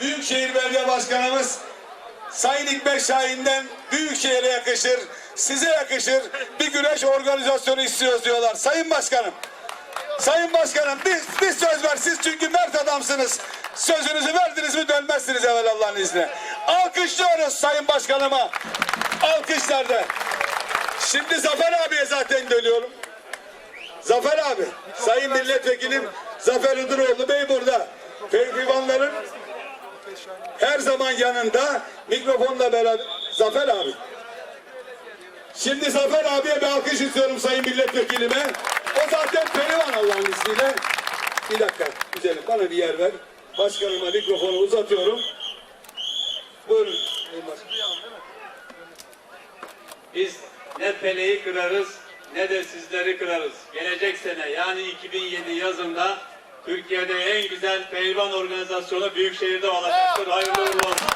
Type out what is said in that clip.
Büyükşehir Belediye Başkanımız Sayın Hikmet Şahin'den Büyükşehir'e yakışır, size yakışır bir güreş organizasyonu istiyoruz diyorlar. Sayın Başkanım, Sayın Başkanım biz, biz söz ver siz çünkü mert adamsınız. Sözünüzü verdiniz mi dönmezsiniz evvel Allah'ın izniyle. Alkışlıyoruz Sayın Başkanıma. Alkışlarda. Şimdi Zafer abiye zaten dönüyorum. Zafer abi, Sayın Milletvekilim Zafer Hıdıroğlu Bey burada. Pehlivanların her zaman yanında mikrofonla beraber. Zafer abi. Şimdi Zafer abiye bir alkış istiyorum Sayın Milletvekilime. O zaten pehlivan Allah'ın izniyle. Bir dakika güzelim bana bir yer ver. Başkanıma mikrofonu uzatıyorum. Buyurun. Biz ne peleyi kırarız ne de sizleri kırarız. Gelecek sene yani 2007 yazında Türkiye'de en güzel pehlivan organizasyonu Büyükşehir'de olacaktır. Hayırlı uğurlu olsun.